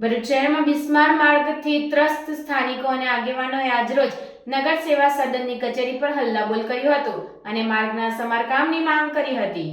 ભરૂચ શહેરમાં બિસ્માર માર્ગથી ત્રસ્ત સ્થાનિકો અને આગેવાનોએ આજરોજ નગર સેવા સદનની કચેરી પર હલ્લાબોલ કર્યું હતું અને માર્ગના સમારકામની માંગ કરી હતી.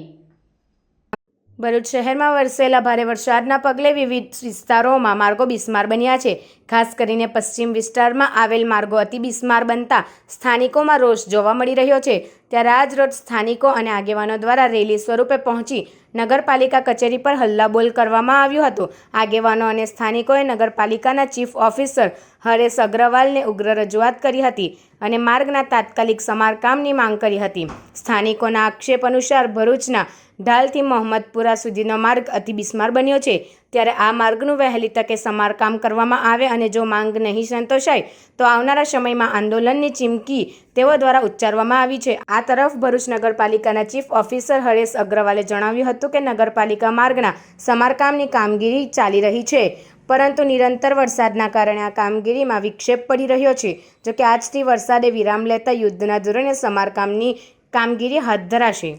ભરૂચ શહેરમાં વરસેલા ભારે વરસાદના પગલે વિવિધ વિસ્તારોમાં માર્ગો બિસ્માર બન્યા છે. ખાસ કરીને પશ્ચિમ વિસ્તારમાં આવેલ માર્ગો અતિ બિસ્માર બનતા સ્થાનિકોમાં રોષ જોવા મળી રહ્યો છે. ત્યારે આજ રોજ સ્થાનિકો અને આગેવાનો દ્વારા રેલી સ્વરૂપે પહોંચી નગરપાલિકા કચેરી પર હલ્લાબોલ કરવામાં આવ્યું હતું. આગેવાનો અને સ્થાનિકોએ નગરપાલિકાના ચીફ ઓફિસર હરેશ અગ્રવાલને ઉગ્ર રજૂઆત કરી હતી અને માર્ગના તાત્કાલિક સમારકામની માંગ કરી હતી. સ્થાનિકોના આક્ષેપ અનુસાર ભરૂચના ઢાલથી મોહમ્મદપુરા સુધીનો માર્ગ અતિ બિસ્માર બન્યો છે. ત્યારે આ માર્ગનું વહેલી તકે સમારકામ કરવામાં આવે અને જો માંગ નહીં સંતોષાય, તો આવનારા સમયમાં આંદોલનની ચીમકી તેઓ દ્વારા ઉચ્ચારવામાં આવી છે. આ તરફ ભરૂચ નગરપાલિકાના ચીફ ઓફિસર હરેશ અગ્રવાલે જણાવ્યું હતું કે નગરપાલિકા માર્ગના સમારકામની કામગીરી ચાલી રહી છે, પરંતુ નિરંતર વરસાદના કારણે આ કામગીરીમાં વિક્ષેપ પડી રહ્યો છે. જોકે આજથી વરસાદે વિરામ લેતા યુદ્ધના ધોરણે સમારકામની કામગીરી હાથ ધરાશે.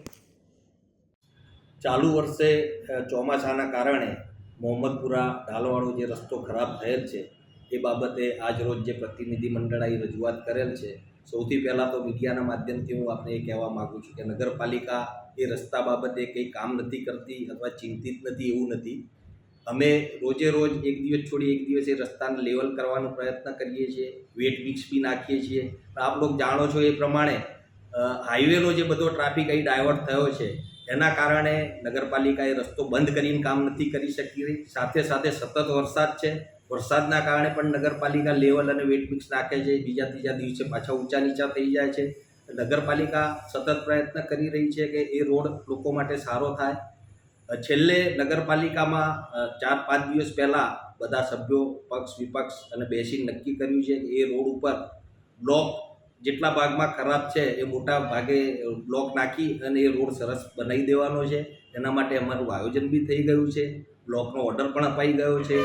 ચાલુ વર્ષે ચોમાસાના કારણે મોહમ્મદપુરા ઢાલવાળો જે રસ્તો ખરાબ થયેલ છે, એ બાબતે આજરોજ જે પ્રતિનિધિ મંડળાએ રજૂઆત કરેલ છે, સૌથી પહેલાં તો મીડિયાના માધ્યમથી હું આપને એ કહેવા માગું છું કે નગરપાલિકા એ રસ્તા બાબતે કંઈ કામ નથી કરતી અથવા ચિંતિત નથી, એવું નથી. અમે રોજે રોજ એક દિવસ છોડી એક દિવસ એ રસ્તાને લેવલ કરવાનો પ્રયત્ન કરીએ છીએ, વેટ મિક્સ બી નાખીએ છીએ. આપ લોકો જાણો છો એ પ્રમાણે હાઈવેનો જે બધો ટ્રાફિક અહીં ડાયવર્ટ થયો છે એના કારણે નગરપાલિકાએ રસ્તો બંધ કરીને કામ નથી કરી શકી. રહી સાથે સાથે સતત વરસાદ છે. વરસાદના કારણે પણ નગરપાલિકા લેવલ અને વેટ મિક્સ નાખે છે. બીજા ત્રીજા દિવસે પાછા ઊંચા નીચા થઈ જાય છે. નગરપાલિકા સતત પ્રયત્ન કરી રહી છે કે એ રોડ લોકો માટે સારો થાય. છેલ્લે નગરપાલિકામાં ચાર પાંચ દિવસ પહેલાં બધા સભ્યો પક્ષ વિપક્ષ અને બેસીને નક્કી કર્યું છે કે એ રોડ ઉપર બ્લોક જેટલા ભાગમાં ખરાબ છે એ મોટા ભાગે બ્લોક નાખી અને એ રોડ સરસ બનાવી દેવાનો છે. એના માટે અમારું આયોજન બી થઈ ગયું છે. બ્લોકનો ઓર્ડર પણ અપાઈ ગયો છે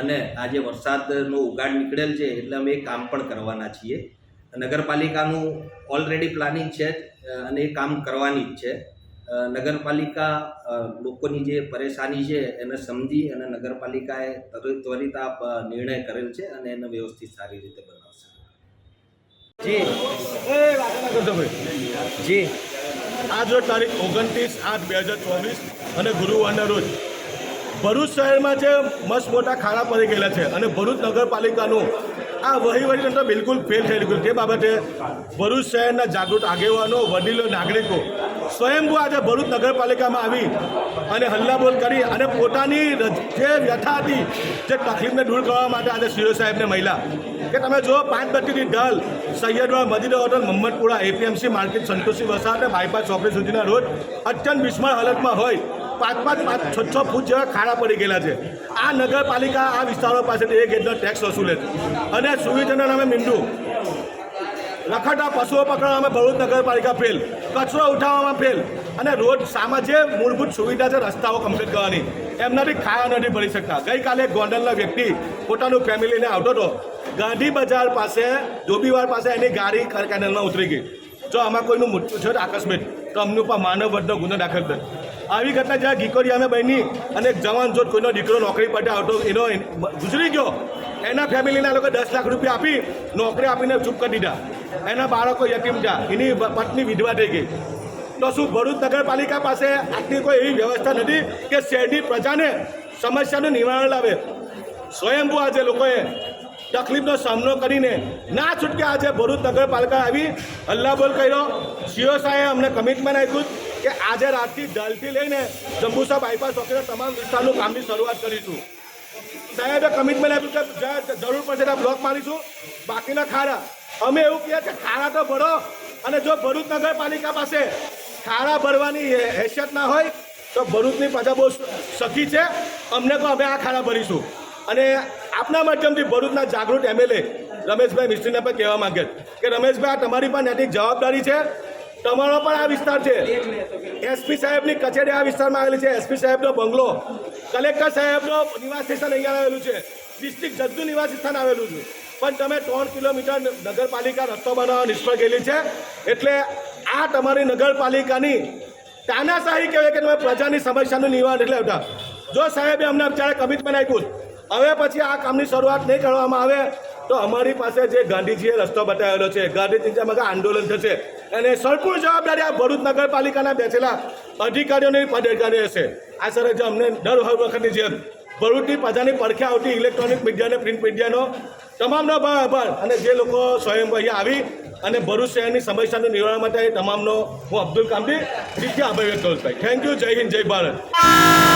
અને આજે વરસાદનો ઉગાડ નીકળેલ છે એટલે અમે એ કામ પણ કરવાના છીએ. નગરપાલિકાનું ઓલરેડી પ્લાનિંગ છે અને એ કામ કરવાની જ છે. નગરપાલિકા લોકોની જે પરેશાની છે એને સમજી અને નગરપાલિકાએ ત્વરિત આ નિર્ણય કરેલ છે અને એને વ્યવસ્થિત સારી રીતે બનાવશે જી. જી. આજ તારીખ ઓગણત્રીસ આઠ બે હજાર ચોવીસ અને ગુરુવારના રોજ. ભરૂચ શહેરમાં જે મસ્ત મોટા ખાડા પડી ગયેલા છે અને ભરૂચ નગરપાલિકાનું આ વહીવટી તંત્ર બિલકુલ ફેલ થઈ ગયું તે બાબતે ભરૂચ શહેરના જાગૃત આગેવાનો, વડીલો, નાગરિકો સ્વયંભૂ આજે ભરૂચ નગરપાલિકામાં આવી અને હલ્લાબોલ કરી અને પોતાની જે વ્યથા હતી, જે તકલીફને દૂર કરવા માટે આજે સીઓ સાહેબને મહિલા કે તમે જો પાંચ બત્તીની ઢાલ Saiyadwad Madina hotel Mohammadpura APMC market, Santoshi વસાહત અને બાયપાસ ચોપડી સુધીના રોડ અત્યંત વિસ્મળ હાલતમાં હોય. પાંચ પાંચ પાંચ છ છ ફૂટ જેવા ખાડા પડી ગયેલા છે. આ નગરપાલિકા, આ વિસ્તારો પાસેથી એક ગેટનો ટેક્સ વસૂલે છે. અને સુવિધાના નામે મીંડું. રખડતા પશુઓ પકડવામાં ભરૂચ નગરપાલિકા ફેલ. કચરો ઉઠાવવામાં ફેલ. અને રોડ સામા જે મૂળભૂત સુવિધા છે, રસ્તાઓ કમ્પ્લીટ કરવાની. એમનાથી ખાવા નથી ભરી શકતા. ગઈકાલે ગોંડલના વ્યક્તિ પોતાનું ફેમિલીને આવતો હતો. ગાંધી બજાર પાસે, ધોબીવાડ પાસે એની ગાડી કેનલમાં ઉતરી ગઈ. જો આમાં કોઈનું મૃત્યુ છે આકસ્મિક. તો અમનું પણ માનવ વધનો ગુનો દાખલ થાય. આવી ઘટના જ્યાં ઘીકોરી અમે બની અને જવાન જો કોઈનો દીકરો નોકરી માટે આવતો, એનો ગુજરી ગયો, એના ફેમિલીના લોકો દસ લાખ રૂપિયા આપી, નોકરી આપીને ચૂપ કરી દીધા. એના બાળકો યતીમ થયા. એની પત્ની વિધવા થઈ ગઈ. તો શું ભરૂચ નગરપાલિકા પાસે આટલી કોઈ એવી વ્યવસ્થા નથી કે શહેરની પ્રજાને સમસ્યાનું નિવારણ લાવે? સ્વયંભૂ આજે લોકોએ તકલીફનો સામનો કરીને ના છૂટકે આજે ભરૂચ નગરપાલિકા આવી હલ્લાબોલ કર્યો. સીઓ સાહેબે અમને કમિટમેન્ટ આપ્યું. કે આજે રાતથી દલથી લઈને જંબુસા બાયપાસ વગેરે તમામ વિસ્તારનું કામની શરૂઆત કરીશું. સાહેબે કમિટમેન્ટ આપ્યું કે જરૂર પડશે ત્યાં બ્લોક મારીશું. બાકીના ખાડા. અમે એવું કહીએ કે ખાડા તો ભરો અને જો ભરૂચ નગરપાલિકા પાસે ખાડા ભરવાની હેસિયત ના હોય તો ભરૂચની પ્રજા બહુ સખી છે. અમને તો અમે આ ખાડા ભરીશું. અને આપના માધ્યમથી ભરૂચના જાગૃત એમએલએ રમેશભાઈ મિસ્ત્રીને પણ કહેવા માંગે કે રમેશભાઈ, આ તમારી પણ નૈતિક જવાબદારી છે. તમારો પણ આ વિસ્તાર છે. એસપી સાહેબની કચેરી આ વિસ્તારમાં આવેલી છે. એસપી સાહેબનો બંગલો. કલેક્ટર સાહેબનો નિવાસ સ્થાન અહીંયા આવેલું છે. ડિસ્ટ્રિક્ટ જજનું નિવાસ સ્થાન આવેલું છે. પણ તમે ત્રણ કિલોમીટર નગરપાલિકા રસ્તો બનાવવા નિષ્ફળ ગયેલી છે. એટલે આ તમારી નગરપાલિકાની તાનાશાહી કહેવાય કે તમે પ્રજાની સમસ્યાનું નિવારણ એટલે આવતા જો સાહેબે અમને જ્યારે કમિટમેન્ટ આપ્યું હવે પછી આ કામની શરૂઆત નહીં કરવામાં આવે. તો અમારી પાસે જે ગાંધીજીએ રસ્તો બતાવેલો છે ગાંધીજીમાં આંદોલન થશે અને સંપૂર્ણ જવાબદારી આ ભરૂચ નગરપાલિકાના બેઠેલા અધિકારીઓની પદાધિકારી હશે. આ સર જે અમને દર વખતની જેમ ભરૂચની પ્રજાની પડખે આવતી ઇલેક્ટ્રોનિક મીડિયા અને પ્રિન્ટ મીડિયાનો તમામનો આભાર અને જે લોકો સ્વયં અહીંયા આવી અને ભરૂચ શહેરની સમસ્યાનું નિવારણ માટે તમામનો, હું અબ્દુલ કામદી દિલથી આભાર વ્યક્ત કરું થેન્ક યુ જય હિન્દ, જય ભારત.